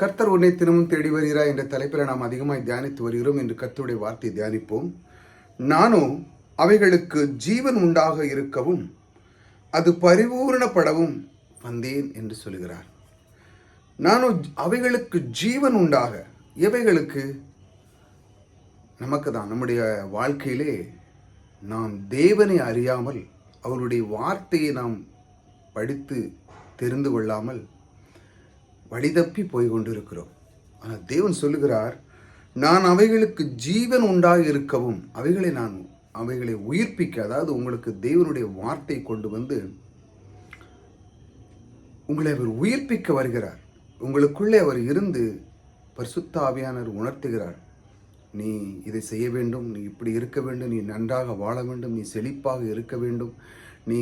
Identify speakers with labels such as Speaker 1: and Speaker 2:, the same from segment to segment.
Speaker 1: கர்த்தர் உன்னை தினமும் தேடி வருகிறார் என்ற தலைப்பில் நாம் அதிகமாய் தியானித்து வருகிறோம் என்று கர்த்தருடைய வார்த்தை தியானிப்போம். நானும் அவைகளுக்கு ஜீவன் உண்டாக இருக்கவும் அது பரிபூரணப்படவும் வந்தேன் என்று சொல்கிறார். நானும் அவைகளுக்கு ஜீவன் உண்டாக எவைகளுக்கு? நமக்கு தான் நம்முடைய வாழ்க்கையிலே நாம் தேவனை அறியாமல் அவருடைய வார்த்தையை நாம் படித்து தெரிந்து கொள்ளாமல் வழிதப்பி போய் கொண்டிருக்கிறோம் ஆனால் தேவன் சொல்லுகிறார் நான் அவைகளுக்கு ஜீவன் உண்டாக இருக்கவும் அவைகளை நான் அவைகளை உயிர்ப்பிக்க அதாவது உங்களுக்கு தேவனுடைய வார்த்தை கொண்டு வந்து உங்களை அவர் உயிர்ப்பிக்க வருகிறார். உங்களுக்குள்ளே அவர் இருந்து பரிசுத்த ஆவியானவர் உணர்த்துகிறார். நீ இதை செய்ய வேண்டும் நீ இப்படி இருக்க வேண்டும் நீ நன்றாக வாழ வேண்டும் நீ செழிப்பாக இருக்க வேண்டும் நீ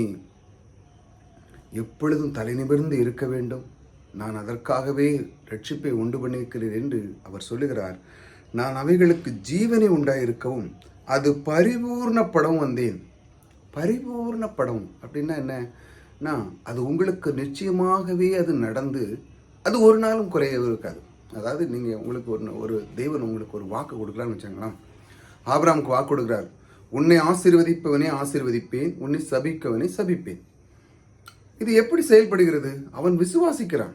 Speaker 1: எப்பொழுதும் தலைநிமிர்ந்து இருக்க வேண்டும். நான் அதற்காகவே ரட்சிப்பை உண்டு பண்ணியிருக்கிறேன் என்று அவர் சொல்லுகிறார். நான் அவைகளுக்கு ஜீவனை உண்டாயிருக்கவும் அது பரிபூர்ணப்படம் வந்தேன். பரிபூர்ணப்படம் அப்படின்னா என்னன்னா அது உங்களுக்கு நிச்சயமாகவே அது நடந்து அது ஒரு நாளும் குறையவே இருக்காது. அதாவது நீங்கள் உங்களுக்கு ஒரு ஒரு தெய்வன் உங்களுக்கு ஒரு வாக்கு கொடுக்கலான்னு வச்சாங்களா ஆபராமுக்கு வாக்கு கொடுக்குறார். உன்னை ஆசீர்வதிப்பவனே ஆசீர்வதிப்பேன் உன்னை சபிக்கவனே சபிப்பேன். இது எப்படி செயல்படுகிறது? அவன் விசுவாசிக்கிறான்.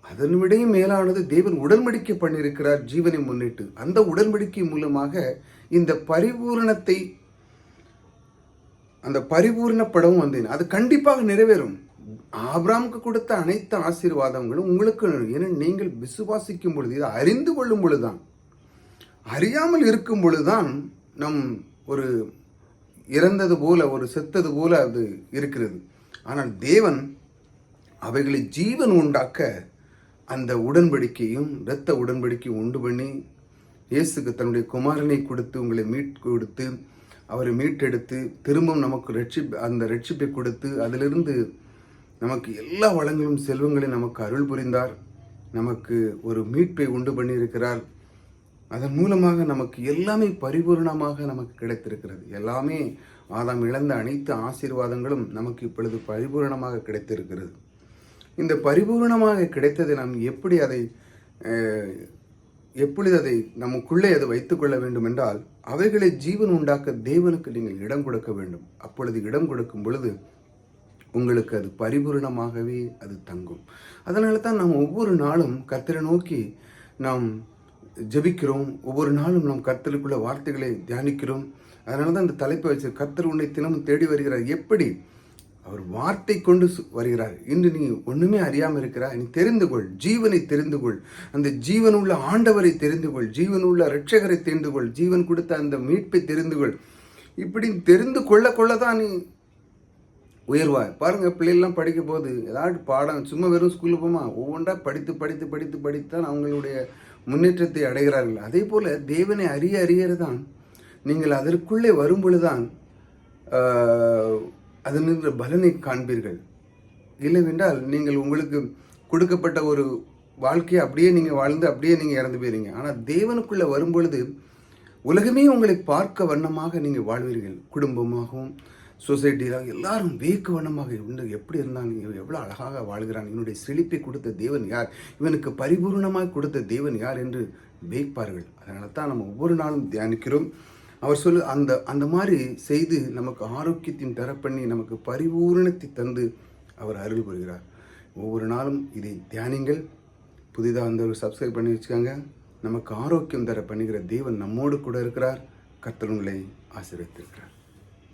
Speaker 1: அதன் விடையும் மேலானது தேவன் உடன்படிக்கை பண்ணியிருக்கிறார் ஜீவனை முன்னிட்டு. அந்த உடன்படிக்கை மூலமாக இந்த பரிபூரணத்தை அந்த பரிபூர்ண வந்தேன். அது கண்டிப்பாக நிறைவேறும். ஆப்ராமுக்கு கொடுத்த அனைத்து ஆசீர்வாதங்களும் உங்களுக்கு ஏன்னா நீங்கள் விசுவாசிக்கும் பொழுது இதை அறிந்து கொள்ளும் பொழுதுதான். அறியாமல் இருக்கும் பொழுதுதான் நம் ஒரு இறந்தது போல ஒரு செத்தது போல அது இருக்கிறது. ஆனால் தேவன் அவைகளை ஜீவன் உண்டாக்க அந்த உடன்படிக்கையும் இரத்த உடன்படிக்கையும் உண்டு பண்ணி இயேசுக்கு தன்னுடைய குமாரனை கொடுத்து உங்களை மீட் கொடுத்து அவரை மீட்டெடுத்து திரும்பவும் நமக்கு ரட்சி அந்த ரட்சிப்பை கொடுத்து அதிலிருந்து நமக்கு எல்லா வளங்களும் செல்வங்களையும் நமக்கு அருள் புரிந்தார். நமக்கு ஒரு மீட்பை உண்டு பண்ணியிருக்கிறார். அதன் மூலமாக நமக்கு எல்லாமே பரிபூர்ணமாக நமக்கு கிடைத்திருக்கிறது. எல்லாமே ஆதாம் இழந்த அனைத்து ஆசீர்வாதங்களும் நமக்கு இப்பொழுது பரிபூர்ணமாக கிடைத்திருக்கிறது. இந்த பரிபூர்ணமாக கிடைத்ததை நாம் எப்படி அதை எப்படி அதை நமக்குள்ளே அதை வைத்துக்கொள்ள வேண்டும் என்றால் அவைகளை ஜீவன் உண்டாக்க தேவனுக்கு நீங்கள் இடம் கொடுக்க வேண்டும். அப்பொழுது இடம் கொடுக்கும் பொழுது உங்களுக்கு அது பரிபூர்ணமாகவே அது தங்கும். அதனால தான் நாம் ஒவ்வொரு நாளும் கத்திரை நோக்கி நாம் ஜெபிக்கிறோம். ஒவ்வொரு நாளும் நாம் கத்தலுக்குள்ள வார்த்தைகளை தியானிக்கிறோம். அதனால தான் இந்த தலைப்பை வச்சு கத்தர் உன்னை தினமும் தேடி வருகிறார். எப்படி? அவர் வார்த்தை கொண்டு வருகிறார். இன்று நீ ஒன்றுமே அறியாமல் இருக்கிறாய். நீ தெரிந்து கொள். ஜீவனை தெரிந்து கொள். அந்த ஜீவனுள்ள ஆண்டவரை தெரிந்து கொள். ஜீவனுள்ள ரட்சகரை தெரிந்து கொள். ஜீவன் கொடுத்த அந்த மீட்பை தெரிந்து கொள். இப்படி தெரிந்து கொள்ள கொள்ள தான் நீ உயர்வாய். பாருங்கள் பிள்ளைகள்லாம் படிக்கும் போது ஏதாவது பாடம் சும்மா வெறும் ஸ்கூலுக்கு போமா ஒவ்வொன்றா படித்து படித்து படித்து படித்தான் அவங்களுடைய முன்னேற்றத்தை அடைகிறார்கள். அதே போல் தேவனை அறிய அறியறதான் நீங்கள் அதற்குள்ளே வரும் பொழுதுதான் அதனின்ற பலனை காண்பீர்கள். இல்லைவென்றால் நீங்கள் உங்களுக்கு கொடுக்கப்பட்ட ஒரு வாழ்க்கையை அப்படியே நீங்கள் வாழ்ந்து அப்படியே நீங்கள் இறந்து போயிருங்க ஆனால் தேவனுக்குள்ளே வரும்பொழுது உலகமே உங்களை பார்க்க வண்ணமாக நீங்கள் வாழ்வீர்கள். குடும்பமாகவும் சொசைட்டியில் எல்லாரும் வேக்குவனமாக வண்ணமாக இவன் எப்படி இருந்தாங்க இவன் எவ்வளோ அழகாக வாழ்கிறான்? இவனுடைய செழிப்பை கொடுத்த தேவன் யார்? இவனுக்கு பரிபூர்ணமாக கொடுத்த தேவன் யார் என்று வேப்பார்கள் அதனால தான் நம்ம ஒவ்வொரு நாளும் தியானிக்கிறோம். அவர் சொல்லு அந்த அந்த மாதிரி செய்து நமக்கு ஆரோக்கியத்தின் தர பண்ணி நமக்கு பரிபூரணத்தை தந்து அவர் அருள் புரிகிறார். ஒவ்வொரு நாளும் இதை தியானிங்கள். புதிதாக அந்த சப்ஸ்கிரைப் பண்ணி வச்சுக்கோங்க. நமக்கு ஆரோக்கியம் தர பண்ணுகிற தேவன் நம்மோடு கூட இருக்கிறார். கர்த்தர் உங்களை ஆசீர்வதித்திருக்கிறார்.